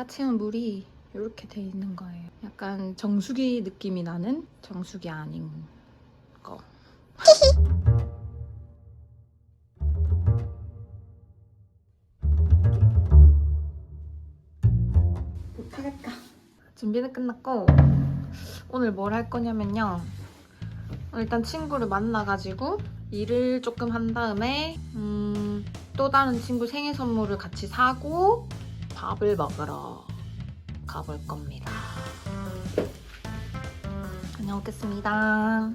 아까 채운 물이 이렇게 돼 있는 거예요. 약간 정수기 느낌이 나는 정수기 아닌 거. 못하겠다. 준비는 끝났고 오늘 뭘 할 거냐면요. 일단 친구를 만나가지고 일을 조금 한 다음에 음, 또 다른 친구 생일 선물을 같이 사고 밥을 먹으러 가볼 겁니다. 다녀오겠습니다.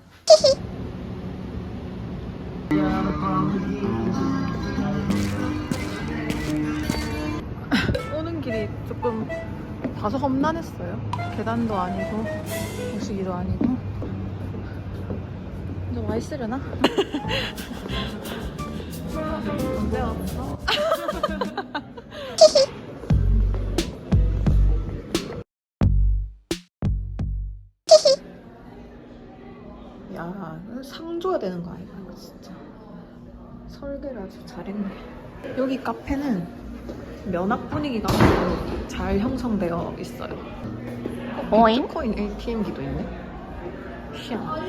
오는 길이 조금 다소 험난했어요. 계단도 아니고 오시기도 아니고. 이제 와 있으려나? 언제 왔어? 되는 거 아이가 진짜. 설계를 아주 잘했네. 여기 카페는 면학 분위기가 아주 잘 형성되어 있어요. 어, 비트코인 ATM기도 있네. 희한하다.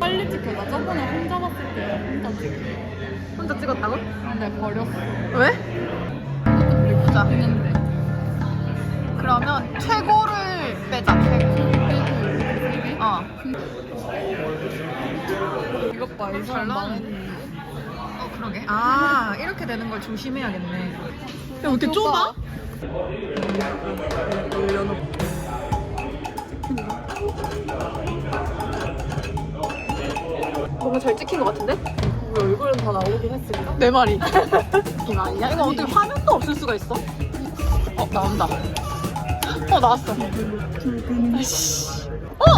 빨리 찍혀. 나 저번에 혼자 봤을 때 혼자 찍혀. 혼자 찍었다고? 근데 버렸어. 왜? 보자. 했는데. 그러면 최고 어. 이것 봐. 이잘 사람. 망했네. 어 그러게. 아 이렇게 되는 걸 조심해야겠네. 야 어떻게 좁아? 뭔가 잘 찍힌 것 같은데? 우리 얼굴은 다 나오긴 했으니까. 내 말이. 느낌 아니야? 이거 어떻게 화면도 없을 수가 있어? 어 나온다. 어 나왔어. 아이씨. 어? 야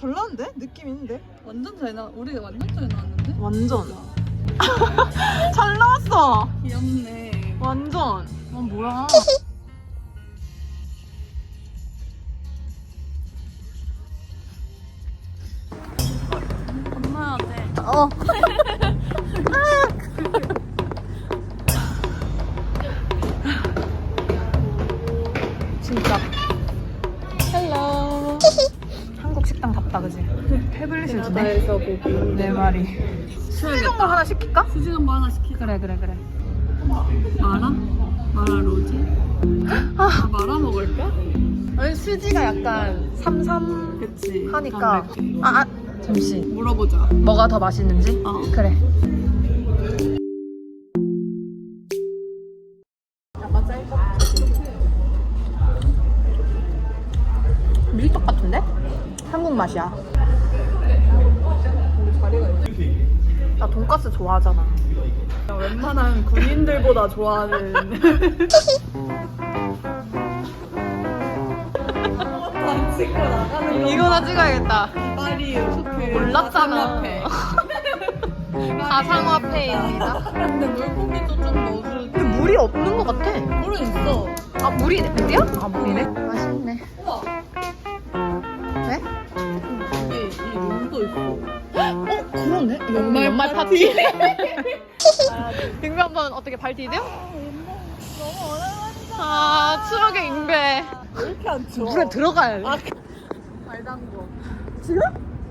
잘 나왔는데? 느낌 있는데? 완전 잘 나. 우리 완전 잘 나왔는데? 완전. 잘 나왔어. 귀엽네. 완전. 어 뭐야? 돼. 어. 주네. 바다에서 보기. 내 말이. 수지 정도 하나 시킬까? 수지 전부 하나 시키자. 그래 그래 그래. 마라? 마라 로지? 아, 마라 먹을까? 아니 수지가 약간 삼삼 그치. 하니까. 담백해. 아, 아 잠시. 물어보자. 뭐가 더 맛있는지? 어. 그래. 약간 짤것 밀떡 같은데? 한국 맛이야. 나 돈까스 좋아하잖아. 웬만한 군인들보다 좋아하는. 안 찍고 나가는 이거나 찍어야겠다. 빨리 그 몰랐잖아. 가상화폐. 가상화폐입니다. 근데 물고기도 좀 넣어줄 근데 물이 없는 것 같아. 물은 있어. 아, 물이, 물이야? 아, 물이네? 맛있네. 연말 연말 파티. 빙배 한번 어떻게 발 디뎌? 너무 오랜만이다. 아, 추억의 잉배. 왜 이렇게 안 추워? 물에 들어가야 돼. 아, 발 담궈.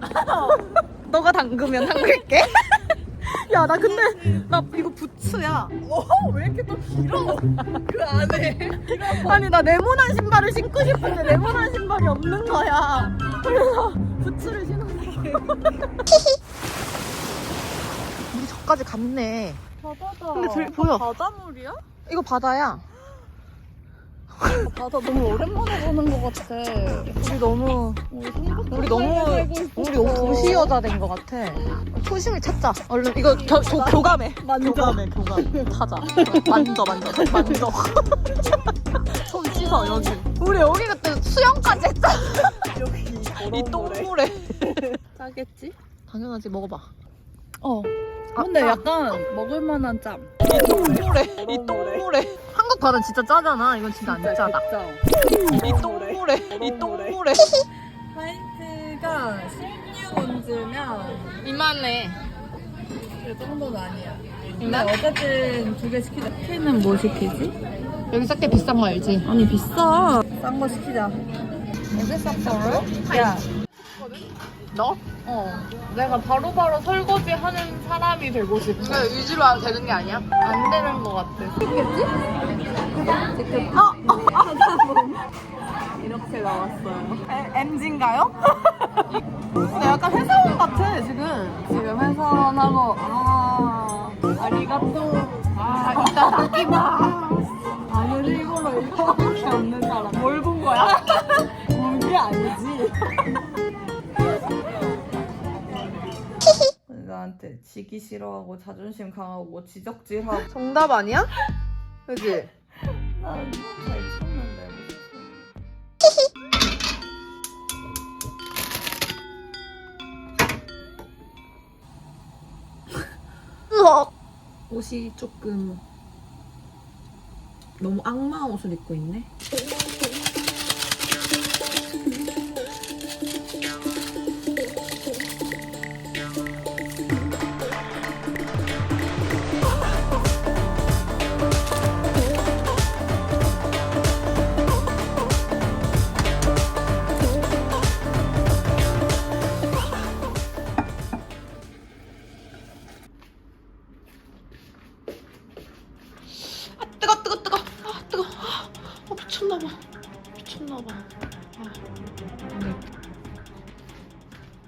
너가 담그면 담글게. 야, 나 근데, 나 이거 부츠야. 어, 왜 이렇게 또 길어? 그 안에. 아니, 나 네모난 신발을 신고 싶은데 네모난 신발이 없는 거야. 그래서 부츠를 신었어. 저까지 갔네. 바다다. 근데 들- 보여. 바다물이야? 이거 바다야. 바다 너무 오랜만에 보는 것 같아. 우리 너무, 우리 너무. 우리 너무 도시 여자 된 것 같아. 초심을 찾자. 얼른 이거 겨, 교, 교감해. 만져. 교감해, 교감. 타자. 만져, 만져, 만져. 손 씻어, 여기. 우리 여기 그때 수영까지 했잖아. 여기 이 똥물에. 짜겠지? 당연하지, 먹어봐. 어. 아, 근데 아. 약간 먹을 만한 짬. 이 똥물에. 이 똥물에. 한국 바다는 진짜 짜잖아. 이건 진짜 안 짜다. 이 똥물에. 이 똥물에. 화이트가 16 온즈면 이만해. 그 정도는 아니야. 근데? 어쨌든 두 개 시키자. K는 뭐 시키지? 여기 싹게 비싼 거 알지? 아니 비싸. 싼 거 시키자. 야, 너? 어. 내가 바로바로 설거지 하는 사람이 되고 싶어. 이거 위주로 하면 되는 게 아니야? 안 되는 것 같아. 이렇게 나왔어요. MG인가요? 근데 약간 회사원 같아 지금. 지금 회사원하고 아 아리가또 아 이따 닦기마. 아는 일본어 이거밖에 없는 사람. 뭘 본 거야? 본 게 아니지. 나한테 지기 싫어하고 자존심 강하고 지적질하고 정답 아니야? 그지? 난잘 쳤는데 옷이 조금 너무 악마 옷을 입고 있네. 미쳤나봐 미쳤나봐 아.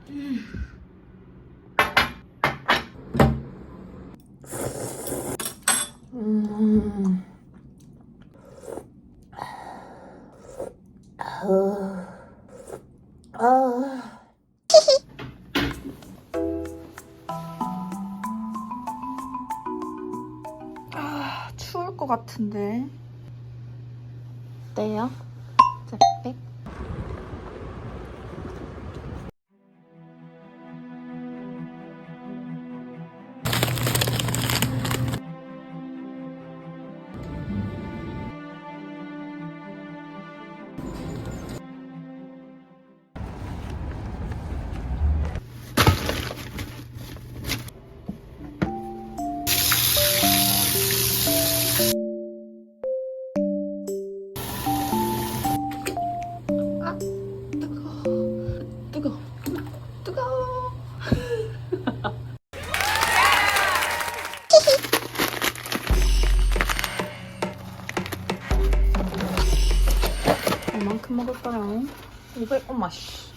네. 음. 아. 아, 추울 것 같은데. 어때요? zet백? 먹을까요? 500, 엄마 씨.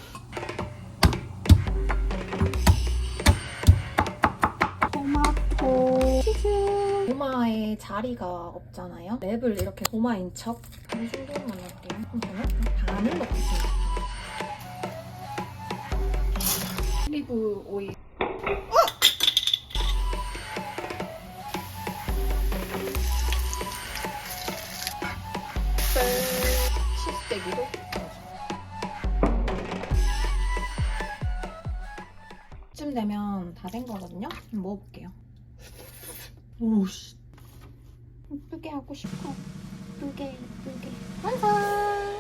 토마토 치즈. 고마에 자리가 없잖아요. 랩을 이렇게 고마인 척. 이 정도만 더 넣을까? 반을 넣겠습니다. 올리브 오일. 치즈대기도 쯤 되면 다 된 거거든요. 먹어볼게요. 오씨. 예쁘게 하고 싶어. 예쁘게, 예쁘게. 완성!